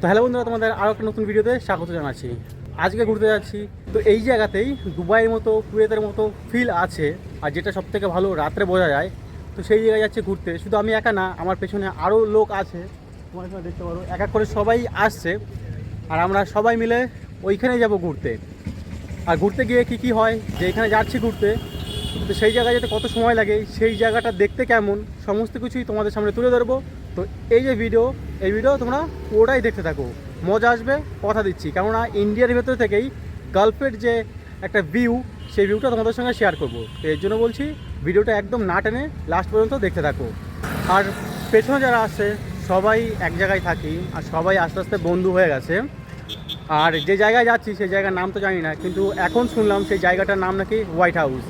তো হ্যালো বন্ধুরা, তোমাদের আরও একটা নতুন ভিডিওতে স্বাগত জানাচ্ছি। আজকে ঘুরতে যাচ্ছি, তো এই জায়গাতেই দুবাইয়ের মতো, কুয়েতের মতো ফিল আছে, আর যেটা সব থেকে ভালো রাত্রে বোঝা যায়। তো সেই জায়গায় যাচ্ছে ঘুরতে। শুধু আমি একা না, আমার পেছনে আরও লোক আছে। তোমার এখানে দেখতে পারো, এক এক করে সবাই আসছে, আর আমরা সবাই মিলে ওইখানে যাব ঘুরতে। আর ঘুরতে গিয়ে কি কি হয়, যে এখানে যাচ্ছি ঘুরতে, তো সেই জায়গায় যেতে কত সময় লাগে, সেই জায়গাটা দেখতে কেমন, সমস্ত কিছুই তোমাদের সামনে তুলে ধরবো। তো এই যে ভিডিও এই ভিডিও তোমরা পুরোটাই দেখতে থাকো। মজা আসবে, কথা দিচ্ছি। কেননা ইন্ডিয়ার ভেতর থেকেই গালফের যে একটা ভিউ সেই ভিউটা তোমাদের সঙ্গে শেয়ার করব। তো এর জন্য বলছি ভিডিওটা একদম না টেনে লাস্ট পর্যন্ত দেখতে থাকো। আর পেছনে যারা আছে, সবাই এক জায়গায় থাকি, আর সবাই আস্তে আস্তে বন্ধু হয়ে গেছে। আর যে জায়গায় যাচ্ছি, সেই জায়গার নাম তো জানি না, কিন্তু এখন শুনলাম সেই জায়গাটার নাম নাকি হোয়াইট হাউস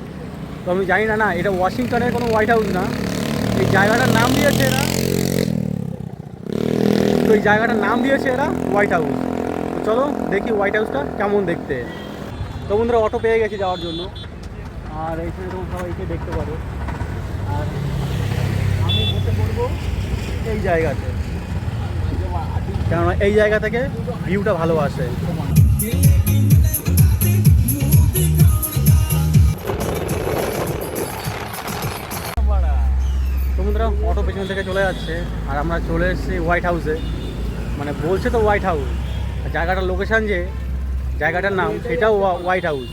তো আমি জানি না না, এটা ওয়াশিংটনের কোনো হোয়াইট হাউস না। এই জায়গাটার নাম দিয়েছে এরা। তো এই জায়গাটার নাম দিয়েছে এরা হোয়াইট হাউস তো চলো দেখি হোয়াইট হাউসটা কেমন দেখতে। তো বন্ধুরা অটো পেয়ে গেছি যাওয়ার জন্য। আর এইখানে তোমরা সবাইকে দেখতে পারো। আর আমি বসে পড়ব এই জায়গাতে। কেননা এই জায়গা থেকে ভিউটা ভালো আসে। বন্ধুরা, অটো পেছন থেকে চলে যাচ্ছে। আর আমরা চলে এসেছি হোয়াইট হাউসে মানে বলছে তো হোয়াইট হাউস জায়গাটার লোকেশান যে, জায়গাটার নাম, সেটাও হোয়া- হোয়াইট হাউস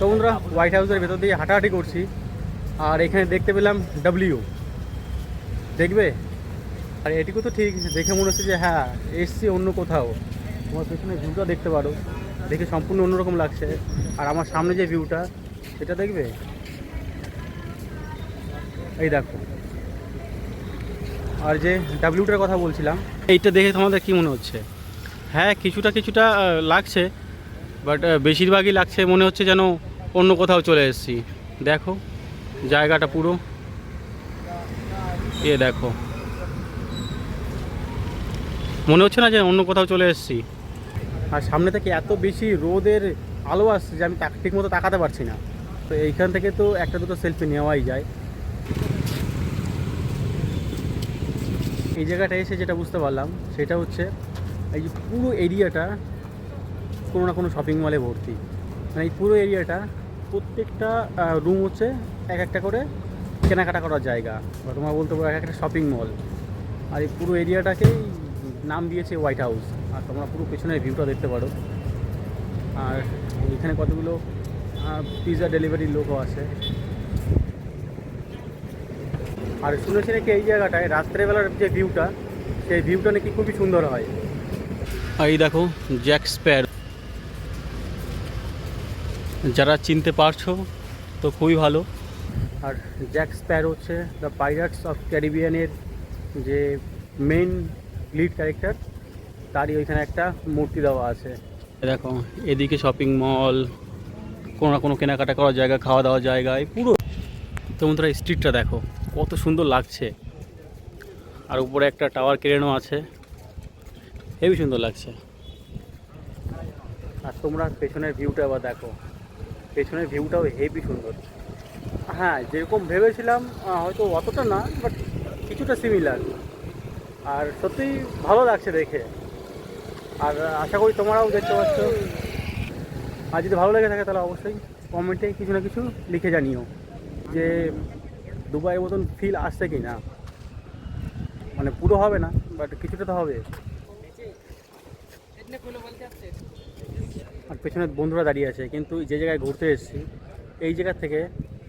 তো বন্ধুরা হোয়াইট হাউসের ভেতর দিয়ে হাঁটাহাঁটি করছি। আর এখানে দেখতে পেলাম ডাব্লিউ দেখবে? আর এটুকু তো ঠিক, দেখে মনে হচ্ছে যে হ্যাঁ এসছি অন্য কোথাও। তোমার পেছনে ভিউটা দেখতে পারো। দেখে সম্পূর্ণ অন্যরকম লাগছে। আর আমার সামনে যে ভিউটা সেটা দেখবে? এই দেখো। আর যে ডাব্লিউটার কথা বলছিলাম, এইটা দেখে তোমাদের কি মনে হচ্ছে? হ্যাঁ কিছুটা কিছুটা লাগছে বাট বেশিরভাগই লাগছে মনে হচ্ছে যেন অন্য কোথাও চলে এসেছি। দেখো, জায়গাটা পুরো। এ দেখো। মনে হচ্ছে না যে অন্য কোথাও চলে এসেছি। আর সামনে থেকে এত বেশি রোদের আলো আসছে যে আমি ঠিক মতো তাকাতে পারছি না। তো এইখান থেকে তো একটা দুটো সেলফি নেওয়াই যায়। এই জায়গাটা এসে যেটা বুঝতে পারলাম, সেটা হচ্ছে এই যে পুরো এরিয়াটা কোনো না কোনো শপিং মলে ভর্তি। মানে এই পুরো এরিয়াটা প্রত্যেকটা রুম হচ্ছে এক একটা করে কেনাকাটা করার জায়গা। বা তোমরা বলতে পারো এক একটা শপিং মল আর এই পুরো এরিয়াটাকেই নাম দিয়েছে হোয়াইট হাউস আর তোমরা পুরো পেছনের ভিউটা দেখতে পারো। আর এখানে কতগুলো পিৎজা ডেলিভারির লোকও আছে। আর শুনেছি নাকি এই জায়গাটায় রাত্রেবেলার যে ভিউটা সেই ভিউটা নাকি খুবই সুন্দর হয়। এই দেখো জ্যাক স্প্যার যারা চিনতে পারছ তো খুবই ভালো। আর জ্যাক স্প্যার হচ্ছে দ্য পাইরাটস অফ ক্যারিবিয়ানের যে মেন লিড ক্যারেক্টার তারই ওইখানে একটা মূর্তি দেওয়া আছে। দেখো এদিকে শপিং মল কোনো না কোনো কেনাকাটা করার জায়গা খাওয়া দাওয়ার জায়গা এই পুরো তোমরা স্ট্রিটটা দেখো। কত সুন্দর লাগছে। আর উপরে একটা টাওয়ার কেড়েনো আছে। হেবি সুন্দর লাগছে। আর তোমরা পেছনের ভিউটা আবার দেখো। পেছনের ভিউটাও হেভি সুন্দর। হ্যাঁ যেরকম ভেবেছিলাম হয়তো অতটা না বাট কিছুটা সিমিলার আর সত্যিই ভালো লাগছে দেখে। আর আশা করি তোমরাও দেখতে পাচ্ছ। আর যদি ভালো লেগে থাকে তাহলে অবশ্যই কমেন্টে কিছু না কিছু লিখে জানিও। যে দুবাইয়ের মতন ফিল আসছে কি না মানে পুরো হবে না বাট কিছুটা তো হবে। আর পেছনে বন্ধুরা দাঁড়িয়ে আছে, কিন্তু যে জায়গায় ঘুরতে এসেছি, এই জায়গা থেকে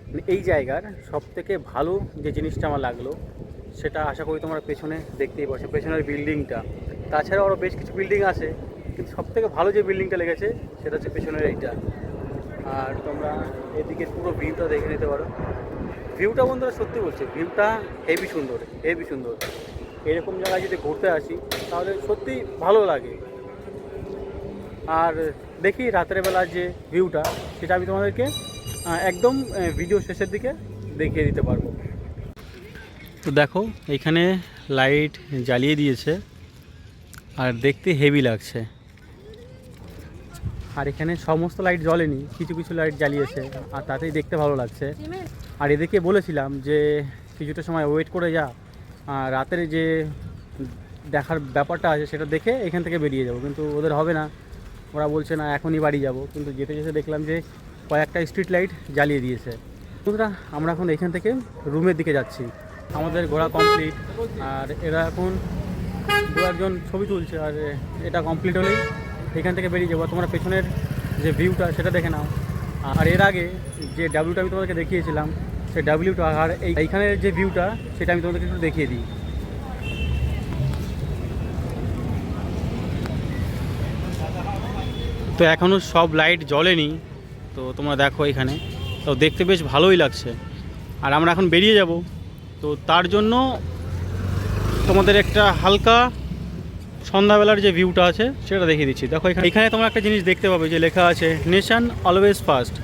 মানে এই জায়গার সব থেকে ভালো যে জিনিসটা আমার লাগল, সেটা আশা করি তোমরা পেছনে দেখতেই পাচ্ছ পেছনের বিল্ডিংটা তাছাড়াও আরও বেশ কিছু বিল্ডিং আছে, কিন্তু সব থেকে ভালো যে বিল্ডিংটা লেগেছে, সেটা হচ্ছে পেছনের এইটা। আর তোমরা এদিকে পুরো ভিউটা দেখে নিতে পারো। ভিউটা বন্ধুরা সত্যি বলছে, ভিউটা হেভি সুন্দর হেভি সুন্দর। এরকম জায়গায় যদি ঘুরতে আসি, তাহলে সত্যি ভালো লাগে। আর দেখি রাতের বেলার যে ভিউটা, সেটা আমি তোমাদেরকে একদম ভিডিও শেষের দিকে দেখিয়ে দিতে পারব। তো দেখো, এখানে লাইট জ্বালিয়ে দিয়েছে, আর দেখতে হেভি লাগছে। আর এখানে সমস্ত লাইট জ্বলেনি, কিছু কিছু লাইট জ্বালিয়েছে, আর তাতেই দেখতে ভালো লাগছে। আর এদেরকে বলেছিলাম যে, কিছুটা সময় ওয়েট করে যা, আর রাতের যে দেখার ব্যাপারটা আছে সেটা দেখে এখান থেকে বেরিয়ে যাব। কিন্তু ওদের হবে না। ওরা বলছে, না, এখনই বাড়ি যাব। কিন্তু যেতে যেতে দেখলাম যে, কয়েকটা স্ট্রিট লাইট জ্বালিয়ে দিয়েছে। বন্ধুরা, আমরা এখন এখান থেকে রুমের দিকে যাচ্ছি। আমাদের ঘোরা কমপ্লিট আর এরা এখন দু একজন ছবি তুলছে, আর এটা কমপ্লিট হলেই এখান থেকে বেরিয়ে যাব। তোমরা পেছনের যে ভিউটা সেটা দেখে নাও। আর এর আগে যে ডাব্লিউটা আমি তোমাদেরকে দেখিয়েছিলাম, সে ডাব্লিউটা আর এই এইখানের যে ভিউটা সেটা আমি তোমাদেরকে একটু দেখিয়ে দিই। তো এখনও সব লাইট জ্বলেনি। তো তোমরা দেখো এখানে। তো দেখতে বেশ ভালোই লাগছে। আর আমরা এখন বেরিয়ে যাব। তো তার জন্য তোমাদের একটা হালকা সন্ধ্যাবেলার যে ভিউটা আছে, সেটা দেখিয়ে দিচ্ছি। দেখো, এখানে এখানে তোমরা একটা জিনিস দেখতে পাবে যে লেখা আছে নেশান অলওয়েজ ফার্স্ট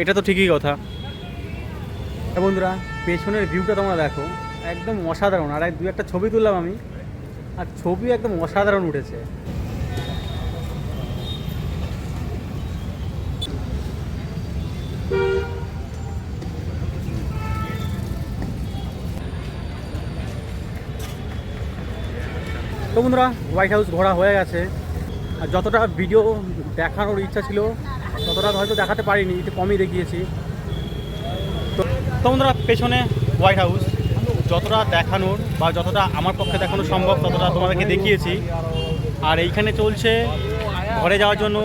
এটা তো ঠিকই কথা। হ্যাঁ বন্ধুরা, পেছনের ভিউটা তোমরা দেখো, একদম অসাধারণ। আর দু একটা ছবি তুললাম আমি, আর ছবি একদম অসাধারণ উঠেছে। তো বন্ধুরা হোয়াইট হাউস ঘোরা হয়ে গেছে। আর যতটা ভিডিও দেখানোর ইচ্ছা ছিল, ততটা হয়তো দেখাতে পারিনি, একটু কমই দেখিয়েছি। তো তো বন্ধুরা, পেছনে হোয়াইট হাউস যতটা দেখানোর বা যতটা আমার পক্ষে দেখানো সম্ভব, ততটা তোমাদেরকে দেখিয়েছি। আর এইখানে চলছে ঘরে যাওয়ার জন্য,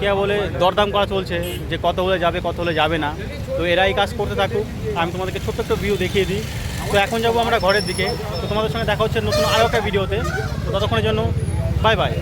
কে বলে দরদাম করা চলছে, যে কত হলে যাবে, কত হলে যাবে না। তো এরা এই কাজ করতে থাকুক। আমি তোমাদেরকে ছোট্ট ছোট্ট ভিউ দেখিয়ে দিই। তো এখন যাব আমরা ঘরের দিকে। তো তোমাদের সঙ্গে দেখা হচ্ছে নতুন আরও একটা ভিডিওতে। তো ততক্ষণের জন্য বাই বাই